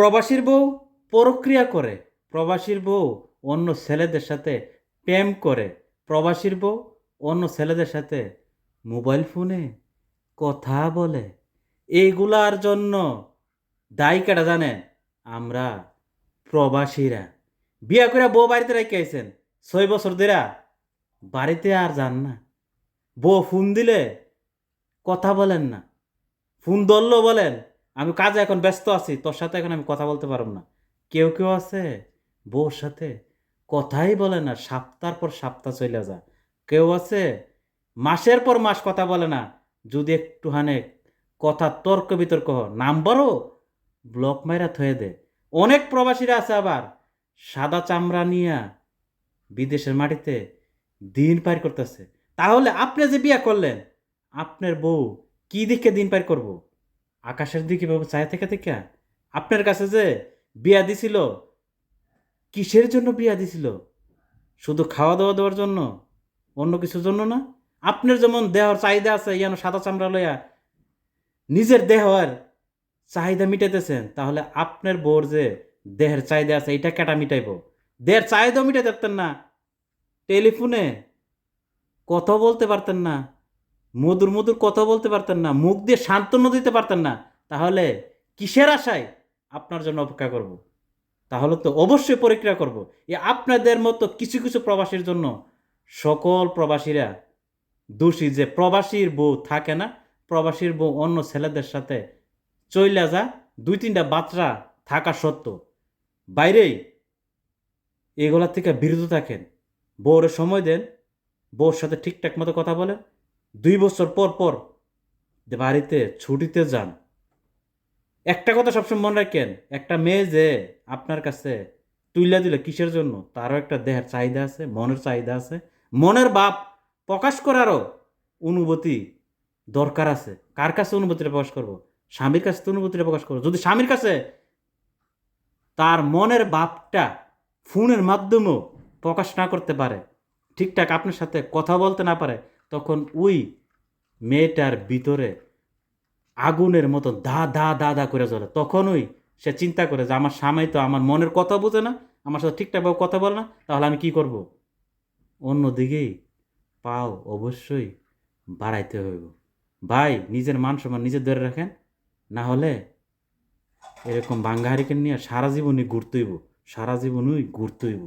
প্রবাসীর বউ প্রক্রিয়া করে, প্রবাসীর বউ অন্য ছেলেদের সাথে প্রেম করে, প্রবাসীর বউ অন্য ছেলেদের সাথে মোবাইল ফোনে কথা বলে। এইগুলার জন্য দায়ী কেটা জানেন? আমরা প্রবাসীরা। বিয়া করে বউ বাড়িতে রেখে আইছেন। ছয় বছর ধরে বাড়িতে আর যান না। বউ ফোন দিলে কথা বলেন না। ফোন ধরলো বলেন আমি কাজে এখন ব্যস্ত আছি, তোর সাথে এখন আমি কথা বলতে পারব না। কেউ কেউ আছে বউর সাথে কথাই বলে না, সপ্তাহ পর সপ্তাহ চলে যা। কেউ আছে মাসের পর মাস কথা বলে না, যদি একটু হানে কথা তর্ক বিতর্ক নাম্বারও ব্লক মাইরা থয়ে দে। অনেক প্রবাসীরা আছে আবার, সাদা চামড়া নিয়া বিদেশের মাটিতে দিন পার করতেছে। তাহলে আপনি যে বিয়া করলেন, আপনার বউ কি দিকে দিন পার করব? আকাশের দিকে বাবু চায় থেকে থেকে? আপনার কাছে যে বিয়া দিছিল, কিসের জন্য বিয়া দিছিল? শুধু খাওয়া দাওয়া দেওয়ার জন্য? অন্য কিছুর জন্য না? আপনার যেমন দেহর চাহিদা আছে, ইয়ানো সাদা চামড়া লইয়া নিজের দেহের চাহিদা মিটাইতেছেন, তাহলে আপনার বউর যে দেহের চাহিদা আছে এটা কেটা মিটাইব? দেহের চাহিদাও মিটাই পারতেন না। টেলিফোনে কথা বলতে পারতেন না। মধুর মধুর কথা বলতে পারতেন না, মুখ দিয়ে সান্ত্বনা দিতে পারতেন না, তাহলে কিসের আশায় আপনার জন্য অপেক্ষা করব। তাহলে তো অবশ্যই পরীক্ষা করব। এ আপনাদের মতো কিছু কিছু প্রবাসীর জন্য সকল প্রবাসীরা দোষী যে প্রবাসীর বউ থাকে না, প্রবাসীর বউ অন্য ছেলেদের সাথে চইলা যা, দুই তিনটা বাচ্চা থাকা সত্ত্বেও বাইরেই এগুলার থেকে বিরত থাকেন বউরে সময় দেন, বউর সাথে ঠিকঠাক মতো কথা বলেন দুই বছর পর পর বাড়িতে ছুটিতে যান। একটা কথা সবসময় মনে রাখেন, একটা মেয়ে যে আপনার কাছে তুইলা দিলে কিসের জন্য, তারও একটা দেহের চাহিদা আছে, মনের চাহিদা আছে, মনের বাপ প্রকাশ করারও অনুভূতি দরকার আছে। কার কাছে অনুভূতিটা প্রকাশ করব? স্বামীর কাছে তো অনুভূতিটা প্রকাশ করব। যদি স্বামীর কাছে তার মনের বাপটা ফোনের মাধ্যমেও প্রকাশ না করতে পারে, ঠিকঠাক আপনার সাথে কথা বলতে না পারে তখন ওই মেয়েটার ভিতরে আগুনের মতো দা দা দা দা করে জ্বলে। তখনই সে চিন্তা করে যে আমার স্বামী তো আমার মনের কথা বোঝে না, আমার সাথে ঠিকঠাকভাবে কথা বলে না, তাহলে আমি কি করব? অন্যদিকেই পাও অবশ্যই বাড়াইতে হইব। ভাই, নিজের মান সম্মান নিজে ধরে রাখেন, না হলে এরকম বাঙ্গা হারিকেন নিয়ে সারা জীবনই ঘুরতেইব সারা জীবনই ঘুরতেইব